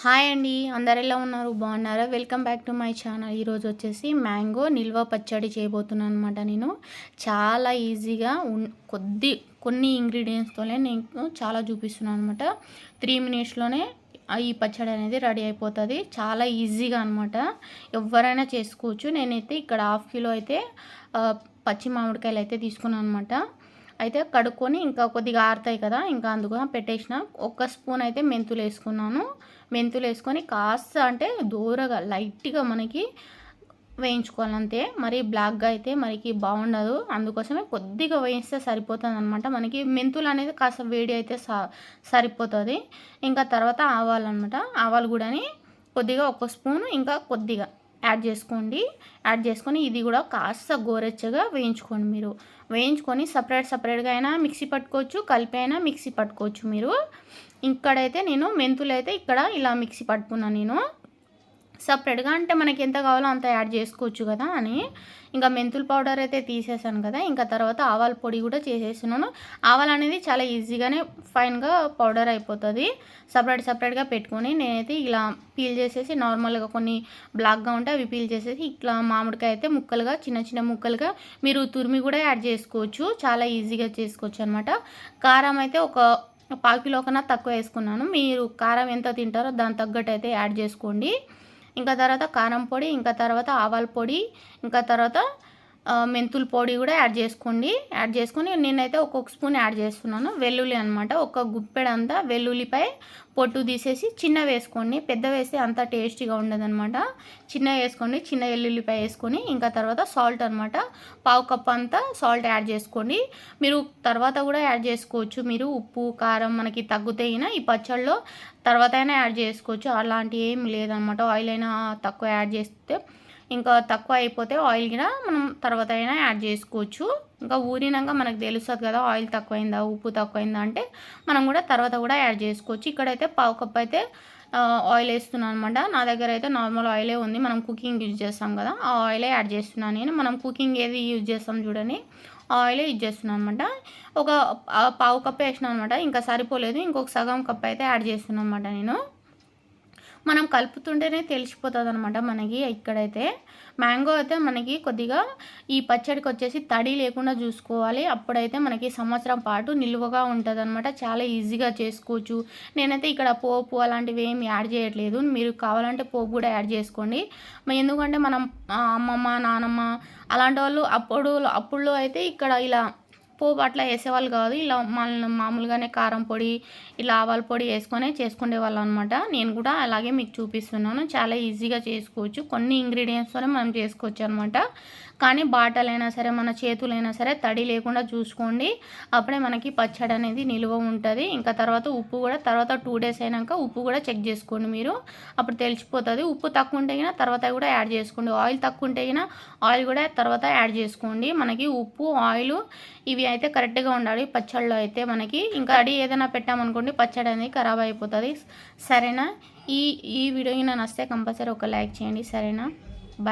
Hi అండి అందరు ఎలా ఉన్నారు? బాగున్నారా? Welcome back to my channel ఈరోజు వచ్చేసి మ్యాంగో నిల్వ పచ్చడి చేయబోతున్నాను అనమాట నేను. చాలా ఈజీగా ఉన్ కొద్ది కొన్ని ఇంగ్రీడియంట్స్తోనే నేను చాలా చూపిస్తున్నాను అనమాట త్రీ మినిట్స్లోనే ఈ పచ్చడి అనేది రెడీ అయిపోతుంది. చాలా ఈజీగా అనమాట ఎవరైనా చేసుకోవచ్చు. నేనైతే ఇక్కడ హాఫ్ కిలో అయితే పచ్చి మామిడికాయలు అయితే తీసుకున్నాను అనమాట అయితే కడుక్కొని ఇంకా కొద్దిగా ఆరుతాయి కదా ఇంకా అందుకు పెట్టేసిన. ఒక స్పూన్ అయితే మెంతులు వేసుకున్నాను. మెంతులు వేసుకొని కాస్త అంటే దూరగా లైట్గా మనకి వేయించుకోవాలంతే. మరి బ్లాక్గా అయితే మనకి బాగుండదు. అందుకోసమే కొద్దిగా వేయిస్తే సరిపోతుంది అనమాట మనకి మెంతులు అనేది కాస్త వేడి అయితే సరిపోతుంది. ఇంకా తర్వాత ఆవాలు అనమాట ఆవాలు కూడాని కొద్దిగా ఒక స్పూన్ ఇంకా కొద్దిగా. యాడ్ చేసుకోండి. యాడ్ చేసుకొని ఇది కూడా కాస్త గోరెచ్చగా వేయించుకోండి మీరు. వేయించుకొని సపరేట్ సపరేట్గా అయినా మిక్సీ పట్టుకోవచ్చు కలిపి అయినా మిక్సీ పట్టుకోవచ్చు మీరు. ఇక్కడైతే నేను మెంతులు అయితే ఇక్కడ ఇలా మిక్సీ పట్టుకున్నాను నేను. సపరేట్గా అంటే మనకి ఎంత కావాలో అంత యాడ్ చేసుకోవచ్చు కదా అని. ఇంకా మెంతుల పౌడర్ అయితే తీసేసాను కదా ఇంకా తర్వాత ఆవాల పొడి కూడా చేసేసినాను ఆవాలు అనేది చాలా ఈజీగానే ఫైన్గా పౌడర్ అయిపోతుంది. సపరేట్ సపరేట్గా పెట్టుకొని నేనైతే ఇలా పీల్ చేసేసి నార్మల్గా కొన్ని బ్లాక్గా ఉంటే అవి పీల్ చేసేసి ఇట్లా మామిడికాయ అయితే ముక్కలుగా చిన్న చిన్న ముక్కలుగా మీరు తురిమి కూడా యాడ్ చేసుకోవచ్చు. చాలా ఈజీగా చేసుకోవచ్చు అనమాట కారం అయితే ఒక పావు కిలో కన్నా తక్కువ వేసుకున్నాను. మీరు కారం ఎంత తింటారో దాని తగ్గట్టు అయితే యాడ్ చేసుకోండి. ఇంకా తర్వాత కారం పొడి ఇంకా తర్వాత ఆవాల పొడి ఇంకా తర్వాత మెంతుల పొడి కూడా యాడ్ చేసుకోండి. యాడ్ చేసుకొని నేనైతే ఒక్కొక్క స్పూన్ యాడ్ చేస్తున్నాను. వెల్లుల్లి అనమాట ఒక గుప్పెడంతా వెల్లుల్లిపై పొట్టు తీసేసి చిన్న వేసుకోండి. పెద్ద వేస్తే అంత టేస్టీగా ఉండదనమాట చిన్న వేసుకోండి. చిన్న వెల్లుల్లిపాయ వేసుకొని ఇంకా తర్వాత సాల్ట్ అనమాట పావు కప్ అంతా సాల్ట్ యాడ్ చేసుకోండి. మీరు తర్వాత కూడా యాడ్ చేసుకోవచ్చు. మీరు ఉప్పు కారం మనకి తగ్గుతాయినా ఈ పచ్చళ్ళలో తర్వాత అయినా యాడ్ చేసుకోవచ్చు. అలాంటి ఏం లేదనమాట ఆయిల్ అయినా తక్కువ యాడ్ చేస్తే ఇంకా తక్కువ అయిపోతే ఆయిల్ కూడా మనం తర్వాత అయినా యాడ్ చేసుకోవచ్చు. ఇంకా ఊరినాక మనకు తెలుస్తుంది కదా ఆయిల్ తక్కువైందా ఉప్పు తక్కువైందా అంటే మనం కూడా తర్వాత కూడా యాడ్ చేసుకోవచ్చు. ఇక్కడైతే పావు కప్ అయితే ఆయిల్ వేస్తున్నాను అనమాట నా దగ్గర అయితే నార్మల్ ఆయిలే ఉంది. మనం కుకింగ్ యూజ్ చేస్తాం కదా ఆ ఆయిలే యాడ్ చేస్తున్నాను నేను. మనం కుకింగ్ ఏది యూజ్ చేస్తాం చూడండి. ఆయిలే యూజ్ చేస్తున్నాను అనమాట ఒక పావు కప్ వేసినా అనమాట ఇంకా సరిపోలేదు. ఇంకొక సగం కప్ అయితే యాడ్ చేస్తున్నాను అనమాట నేను. మనం కలుపుతుంటేనే తెలిసిపోతుంది అనమాట మనకి ఇక్కడైతే. మ్యాంగో అయితే మనకి కొద్దిగా ఈ పచ్చడికి వచ్చేసి తడి లేకుండా చూసుకోవాలి. అప్పుడైతే మనకి సంవత్సరం పాటు నిల్వగా ఉంటుంది అనమాట చాలా ఈజీగా చేసుకోవచ్చు. నేనైతే ఇక్కడ పోపు అలాంటివి ఏమి యాడ్ చేయట్లేదు. మీరు కావాలంటే పోపు కూడా యాడ్ చేసుకోండి. ఎందుకంటే మనం అమ్మమ్మ నానమ్మ అలాంటి వాళ్ళు అప్పుడు అప్పుడు అయితే ఇక్కడ ఇలా పోపు అట్లా వేసేవాళ్ళు కాదు. ఇలా మామూలుగానే కారం పొడి ఇలా ఆవాల పొడి వేసుకొని చేసుకునేవాళ్ళు అనమాట నేను కూడా అలాగే మీకు చూపిస్తున్నాను. చాలా ఈజీగా చేసుకోవచ్చు. కొన్ని ఇంగ్రీడియంట్స్తోనే మనం చేసుకోవచ్చు అనమాట కానీ బాటలైనా సరే మన చేతులైనా సరే తడి లేకుండా చూసుకోండి. అప్పుడే మనకి పచ్చడి అనేది నిలువ ఉంటుంది. ఇంకా తర్వాత ఉప్పు కూడా తర్వాత టూ డేస్ అయినాక ఉప్పు కూడా చెక్ చేసుకోండి మీరు. అప్పుడు తెలిసిపోతుంది. ఉప్పు తక్కువ ఉంటే తర్వాత కూడా యాడ్ చేసుకోండి. ఆయిల్ తక్కువ ఉంటే ఆయిల్ కూడా తర్వాత యాడ్ చేసుకోండి. మనకి ఉప్పు ఆయిల్ ఇవి అయితే కరెక్ట్గా ఉండాలి. పచ్చడిలో అయితే మనకి ఇంకా అడి ఏదైనా పెట్టామనుకోండి పచ్చడి అనేది ఖరాబ్ అయిపోతుంది. సరేనా? ఈ ఈ వీడియో నచ్చితే కంపల్సరీ ఒక లైక్ చేయండి. సరేనా?